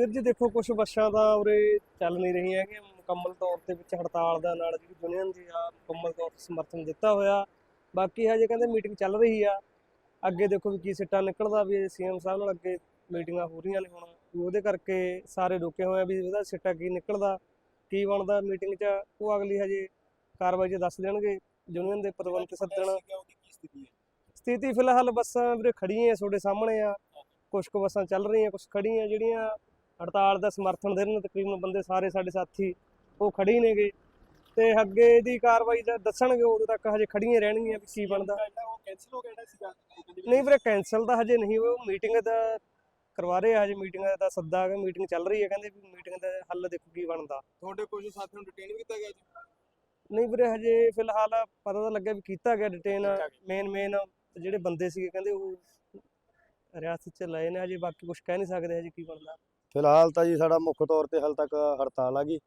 ਵੀਰ ਜੀ ਦੇਖੋ ਕੁਝ ਬੱਸਾਂ ਤਾਂ ਉਰੇ ਚੱਲ ਨਹੀਂ ਰਹੀਆਂ ਕਿ ਮੁਕੰਮਲ ਤੌਰ ਤੇ ਵਿੱਚ ਹੜਤਾਲ ਦਾ ਨਾਲ ਜਿਹੜੀ ਯੂਨੀਅਨ ਦੀ ਆ ਮੁਕੰਮਲ ਤੌਰ ਤੇ ਸਮਰਥਨ ਦਿੱਤਾ ਹੋਇਆ। ਬਾਕੀ ਹਜੇ ਕਹਿੰਦੇ ਮੀਟਿੰਗ ਚੱਲ ਰਹੀ ਆ। ਅੱਗੇ ਦੇਖੋ ਵੀ ਕੀ ਸਿੱਟਾ ਨਿਕਲਦਾ ਵੀ ਸੀਐਮ ਸਾਹਿਬ ਨਾਲ ਅੱਗੇ ਮੀਟਿੰਗਾਂ ਹੋ ਰਹੀਆਂ ਨੇ ਹੁਣ। ਉਹਦੇ ਕਰਕੇ ਸਾਰੇ ਰੁਕੇ ਹੋਏ ਆ ਵੀ ਉਹਦਾ ਸਿੱਟਾ ਕੀ ਨਿਕਲਦਾ ਕੀ ਬਣਦਾ ਮੀਟਿੰਗ 'ਚ। ਉਹ ਅਗਲੀ ਹਜੇ ਕਾਰਵਾਈ 'ਚ ਦੱਸ ਦੇਣਗੇ। ਯੂਨੀਅਨ ਦੇ ਪ੍ਰਬੰਧਕ ਸੱਦਣ ਸਥਿਤੀ ਫਿਲਹਾਲ ਬੱਸਾਂ ਵੀਰੇ ਖੜੀਆਂ ਤੁਹਾਡੇ ਸਾਹਮਣੇ ਆ। ਕੁਝ ਕੁ ਬੱਸਾਂ ਚੱਲ ਰਹੀਆਂ ਕੁਝ ਖੜੀਆਂ ਜਿਹੜੀਆਂ ਹੜਤਾਲ ਦਾ ਸਮਰਥਨ ਦੇ ਰਹੇ ਨੇ ਤਕਰੀਬਨ ਬੰਦੇ ਸਾਰੇ ਸਾਡੇ ਸਾਥੀ ਉਹ ਖੜੇ ਹੀ ਨੇਗੇ। ਤੇ ਅੱਗੇ ਦੀ ਕਾਰਵਾਈ ਦਾ ਦੱਸਣਗੇ ਉਦੋਂ ਤੱਕ ਹਜੇ ਖੜੀਆਂ ਰਹਿਣਗੀਆਂ ਵੀ ਕੀ ਬਣਦਾ। ਉਹ ਉਹ ਨਹੀਂ ਵੀਰੇ ਕੈਨਸਲ ਤਾਂ ਹਜੇ ਨਹੀਂ ਹੋਇਆ। ਮੀਟਿੰਗ ਦਾ ਕਰਵਾ ਰਹੇ ਆ ਹਜੇ ਮੀਟਿੰਗ ਦਾ ਸੱਦਾ ਹੈ ਮੀਟਿੰਗ ਚੱਲ ਰਹੀ ਹੈ ਕਹਿੰਦੇ ਵੀ ਮੀਟਿੰਗ ਦਾ ਹੱਲ ਦੇਖੋ ਕੀ ਬਣਦਾ। ਤੁਹਾਡੇ ਕੁਝ ਸਾਥੀਆਂ ਨੂੰ ਡਿਟੇਨ ਵੀ ਕੀਤਾ ਗਿਆ ਜੀ? ਨਹੀਂ ਵੀਰੇ ਹਜੇ ਫਿਲਹਾਲ ਪਤਾ ਤਾਂ ਲੱਗਿਆ ਵੀ ਕੀਤਾ ਗਿਆ ਡਿਟੇਨ। ਮੇਨ ਮੇਨ ਜਿਹੜੇ ਬੰਦੇ ਸੀਗੇ ਕਹਿੰਦੇ ਉਹ ਰਿਆਸਤ ਚ ਲਏ ਨੇ ਹਜੇ ਬਾਕੀ ਕੁਝ ਕਹਿ ਨਹੀਂ ਸਕਦੇ ਹਜੇ ਕੀ ਬਣਦਾ। ਫਿਲਹਾਲ ਤਾਂ ਜੀ ਸਾਡਾ ਮੁੱਖ ਤੌਰ ਤੇ ਹਾਲ ਤੱਕ ਹੜਤਾਲ ਆ ਗਈ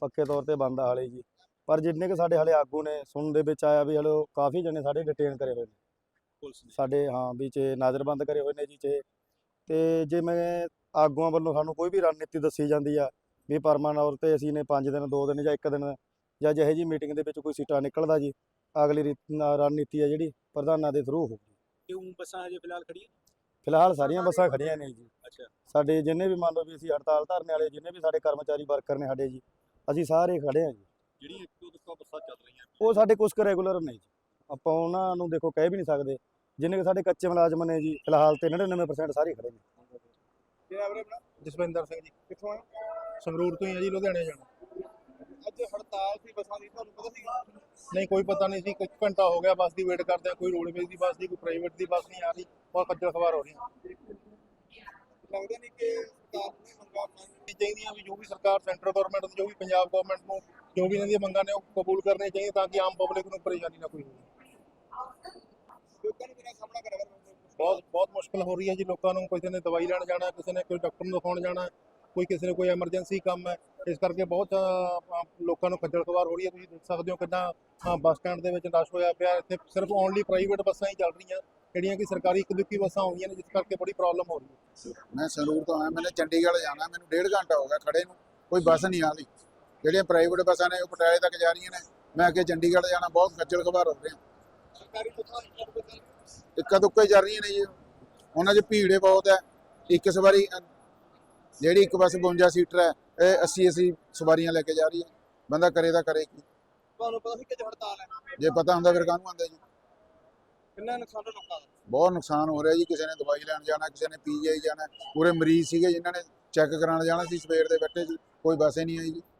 ਪੱਕੇ ਤੌਰ ਤੇ ਬੰਦ ਹਾਲੇ ਜੀ। ਪਰ ਜਿੰਨੇ ਕਿ ਸਾਡੇ ਹਾਲੇ ਆਗੂ ਨੇ ਸੁਣਨ ਦੇ ਵਿੱਚ ਆਇਆ ਵੀ ਹਲੇ ਕਾਫੀ ਜਣੇ ਸਾਡੇ ਡਿਟੇਨ ਕਰੇ ਹੋਏ ਨੇ। ਸਾਡੇ ਹਾਂ ਵਿੱਚ ਨਜ਼ਰਬੰਦ ਕਰੇ ਹੋਏ ਨੇ ਜੀ ਚ ਤੇ ਜਿਵੇਂ ਆਗੂਆਂ ਵੱਲੋਂ ਸਾਨੂੰ ਕੋਈ ਵੀ ਰਣਨੀਤੀ ਦੱਸੀ ਜਾਂਦੀ ਆ ਵੀ ਪਰਮਾਨੌਰ ਤੇ ਅਸੀਂ ਨੇ 5 ਦਿਨ 2 ਦਿਨ ਜਾਂ 1 ਦਿਨ ਜਾਂ ਜਿਹੇ ਜੀ ਮੀਟਿੰਗ ਦੇ ਵਿੱਚ ਕੋਈ ਸੀਟਾ ਨਿਕਲਦਾ ਜੀ ਅਗਲੀ ਰਣਨੀਤੀ ਆ ਜਿਹੜੀ ਪ੍ਰਧਾਨਾਂ ਦੇ ਥਰੂ ਹੋਊਗੀ। ਉਹ ਬੱਸਾਂ ਹਜੇ ਫਿਲਹਾਲ ਖੜੀਆਂ ਫਿਲਹਾਲ ਸਾਰੀਆਂ ਬੱਸਾਂ ਖੜੀਆਂ ਨੇ ਜੀ। ਅੱਛਾ। ਸਾਡੇ ਜਿੰਨੇ ਵੀ ਮੰਨ ਲਓ ਵੀ ਅਸੀਂ ਹੜਤਾਲ ਧਰਨੇ ਵਾਲੇ ਜਿੰਨੇ ਵੀ ਸਾਡੇ ਕਰਮਚਾਰੀ ਵਰਕਰ ਨੇ ਸਾਡੇ ਜੀ ਅਸੀਂ ਸਾਰੇ ਖੜੇ ਹਾਂ ਜੀ। ਜਿਹੜੀਆਂ ਇੱਕ ਦੋ ਦੱਸੋ ਬੱਸਾਂ ਚੱਲ ਰਹੀਆਂ ਉਹ ਸਾਡੇ ਕੁਝ ਕੁ ਰੈਗੂਲਰ ਨੇ ਜੀ। ਆਪਾਂ ਉਹਨਾਂ ਨੂੰ ਦੇਖੋ ਕਹਿ ਵੀ ਨਹੀਂ ਸਕਦੇ। ਜਿੰਨੇ ਕਿ ਸਾਡੇ ਕੱਚੇ ਮੁਲਾਜ਼ਮ ਨੇ ਜੀ ਫਿਲਹਾਲ ਤੇ 99% ਸਾਰੇ ਖੜੇ ਨੇ। ਜਿਹੜਾ ਵੀਰੇ ਆਪਣਾ? ਜਸਵਿੰਦਰ ਸਿੰਘ ਜੀ। ਕਿੱਥੋਂ ਆਏ? ਸੰਗਰੂਰ ਤੋਂ ਹੀ ਆ ਜੀ ਲੁਧਿਆਣੇ ਜਾਣਾ। ਅੱਜ ਹੜਤਾਲ ਸੀ ਬੱਸਾਂ ਦੀ ਤੁਹਾਨੂੰ ਪਤਾ ਸੀ ਨਹੀਂ ਕੋਈ ਪਤਾ ਨਹੀਂ ਸੀ ਇੱਕ ਘੰਟਾ ਹੋ ਗਿਆ ਬੱਸ ਦੀ ਵੇਟ ਕਰਦੇ ਆ ਕੋਈ ਰੋਡਵੇਜ਼ ਦੀ ਬੱਸ ਦੀ ਕੋਈ ਪ੍ਰਾਈਵੇਟ ਦੀ ਬੱਸ ਨਹੀਂ ਆ ਰਹੀ ਬਹੁਤ ਖੱਜਲ ਖਵਾਰ ਹੋ ਰਹੀ ਹੈ। ਲੱਗਦਾ ਨਹੀਂ ਕਿ ਸਰਕਾਰ ਨੇ ਮੰਗਾਂ ਮੰਨ ਚਾਹੀਦੀਆਂ ਵੀ ਜੋ ਵੀ ਸਰਕਾਰ ਸੈਂਟਰ ਗਵਰਨਮੈਂਟ ਦੀ ਜੋ ਵੀ ਪੰਜਾਬ ਗਵਰਨਮੈਂਟ ਨੂੰ ਜੋ ਵੀ ਇਹਨਾਂ ਦੀਆਂ ਮੰਗਾਂ ਨੇ ਉਹ ਕਬੂਲ ਕਰਨੇ ਚਾਹੀਦੇ ਤਾਂ ਕਿ ਆਮ ਪਬਲਿਕ ਨੂੰ ਪਰੇਸ਼ਾਨੀ ਨਾ ਕੋਈ ਹੋਵੇ। ਲੋਕਾਂ ਨੂੰ ਸਾਹਮਣਾ ਬਹੁਤ ਬਹੁਤ ਮੁਸ਼ਕਲ ਹੋ ਰਹੀ ਹੈ ਜੀ ਲੋਕਾਂ ਨੂੰ ਕਿਸੇ ਨੇ ਦਵਾਈ ਲੈਣ ਜਾਣਾ ਕਿਸੇ ਨੇ ਕੋਈ ਡਾਕਟਰ ਨੂੰ ਦਿਖਾਉਣ ਜਾਣਾ ਕੋਈ ਕਿਸੇ ਨੇ ਕੋਈ ਐਮਰਜੈਂਸੀ ਕੰਮ ਹੈ ਇਸ ਕਰਕੇ ਬਹੁਤ ਲੋਕਾਂ ਨੂੰ ਖੱਜਲ ਖਵਾਰ ਹੋ ਰਹੀ ਹੈ। ਤੁਸੀਂ ਦੇਖ ਸਕਦੇ ਹੋ ਕਿੰਨਾ ਬੱਸ ਸਟੈਂਡ ਦੇ ਵਿੱਚ ਰਸ਼ ਹੋਇਆ ਪਿਆ। ਇੱਥੇ ਸਿਰਫ ਓਨਲੀ ਪ੍ਰਾਈਵੇਟ ਬੱਸਾਂ ਹੀ ਚੱਲ ਰਹੀਆਂ ਜਿਹੜੀਆਂ ਕਿ ਸਰਕਾਰੀ ਇੱਕ ਦੁੱਕੀ ਬੱਸਾਂ ਆਉਂਦੀਆਂ ਨੇ ਜਿਸ ਕਰਕੇ ਬੜੀ ਪ੍ਰੋਬਲਮ ਹੋ ਰਹੀ ਹੈ। ਮੈਂ ਸੰਗਰੂਰ ਤੋਂ ਆਇਆ ਮੈਨੇ ਚੰਡੀਗੜ੍ਹ ਜਾਣਾ ਮੈਨੂੰ ਡੇਢ ਘੰਟਾ ਹੋ ਗਿਆ ਖੜੇ ਨੂੰ ਕੋਈ ਬੱਸ ਨਹੀਂ ਆ ਰਹੀ। ਜਿਹੜੀਆਂ ਪ੍ਰਾਈਵੇਟ ਬੱਸਾਂ ਨੇ ਉਹ ਪਟਿਆਲੇ ਤੱਕ ਜਾ ਰਹੀਆਂ ਨੇ। ਮੈਂ ਅੱਗੇ ਚੰਡੀਗੜ੍ਹ ਜਾਣਾ ਬਹੁਤ ਖੱਜਲ ਖਵਾਰ ਹੋ ਰਿਹਾ। ਸਰਕਾਰੀ ਬੱਸਾਂ ਇੱਕ ਦੁੱਕਾ ਹੀ ਜਾ ਰਹੀਆਂ ਨੇ ਜੀ। ਉਹਨਾਂ 'ਚ ਭੀੜੇ ਬਹੁਤ ਹੈ। ਇੱਕ ਸਵਾਰੀ ਜਿਹੜੀ ਇੱਕ ਬੱਸ 52 ਸੀਟਰ ਹੈ ਇਹ 80 80 ਸਵਾਰੀਆਂ ਲੈ ਕੇ ਜਾ ਰਹੀ ਹੈ। ਬੰਦਾ ਕਰੇ ਤਾਂ ਕਰੇ ਕੀ। ਤੁਹਾਨੂੰ ਪਤਾ ਸੀ ਕਿ ਅੱਜ ਹੜਤਾਲ ਹੈ? ਜੇ ਪਤਾ ਹੁੰਦਾ ਫਿਰ ਕਾਹਨੂੰ ਆਉਂਦਾ ਜੀ? ਕਿੰਨਾ ਨੁਕਸਾਨ ਹੈ ਲੋਕਾਂ ਦਾ? ਬਹੁਤ ਨੁਕਸਾਨ ਹੋ ਰਿਹਾ ਜੀ ਕਿਸੇ ਨੇ ਦਵਾਈ ਲੈਣ ਜਾਣਾ ਕਿਸੇ ਨੇ ਪੀਜੀਆਈ ਜਾਣਾ। ਪੂਰੇ ਮਰੀਜ਼ ਸੀਗੇ ਜਿਨ੍ਹਾਂ ਨੇ ਚੈੱਕ ਕਰਾਉਣ ਜਾਣਾ ਸੀ ਸਵੇਰ ਦੇ ਬੈਠੇ ਸੀ ਕੋਈ ਬੱਸ ਨਹੀਂ ਆਈ ਜੀ।